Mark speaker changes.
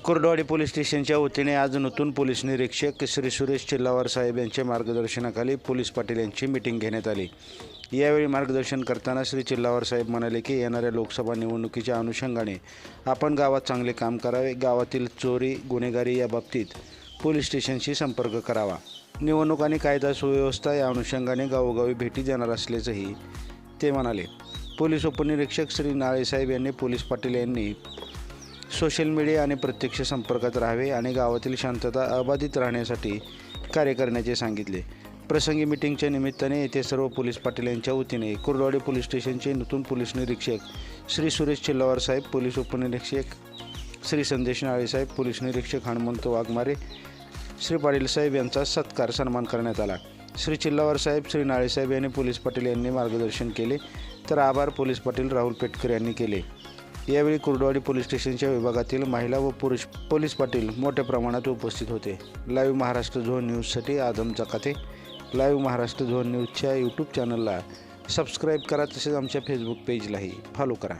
Speaker 1: Kurduwadi police स्टेशनच्या वतीने आज नूतन पोलीस निरीक्षक श्री सुरेश चिल्लावार साहेब यांच्या मार्गदर्शनाखाली पोलीस पाटील यांची मिटिंग घेण्यात आली. यावेळी मार्गदर्शन करताना श्री चिल्लावार साहेब म्हणाले की येणाऱ्या लोकसभा निवडणुकीच्या अनुषंगाने आपण गावात चांगले काम करावे गावातील चोरी गुन्हेगारी या बाबतीत पोलीस स्टेशनशी संपर्क करावा. निवडणूक आणि कायदा सुव्यवस्था या अनुषंगाने गावोगावी भेटी देणार असल्याचंही ते म्हणाले. पोलीस उपनिरीक्षक श्री नाळेसाहेब यांनी पोलीस पाटील यांनी सोशल मीडिया आणि प्रत्यक्ष संपर्कात राहावे आणि गावातील शांतता अबाधित राहण्यासाठी कार्य करण्याचे सांगितले. प्रसंगी मिटिंगच्या निमित्ताने येथे सर्व पोलीस पाटील यांच्या वतीने कुर्डवाडी पोलीस स्टेशनचे नूतन पोलीस निरीक्षक श्री सुरेश चिल्लावार साहेब पोलीस उपनिरीक्षक श्री संदेश नाळेसाहेब पोलीस निरीक्षक हनुमंत वाघमारे श्री पाटील साहेब यांचा सत्कार सन्मान करण्यात आला. श्री चिल्लावर साहेब श्री नाळेसाहेब यांनी पोलीस पाटील यांनी मार्गदर्शन केले. तर आभार पोलीस पाटील राहुल पेटकर यांनी केले. यावेळी कुर्डवाडी पोलीस स्टेशनच्या विभागातील महिला व पुरुष पोलीस पाटील मोठ्या प्रमाणात उपस्थित होते. लाईव्ह महाराष्ट्र झोन न्यूजसाठी आदम जकाते. लाईव्ह महाराष्ट्र झोन न्यूजच्या यूट्यूब चॅनलला सबस्क्राईब करा तसेच आमच्या फेसबुक पेजलाही फॉलो करा.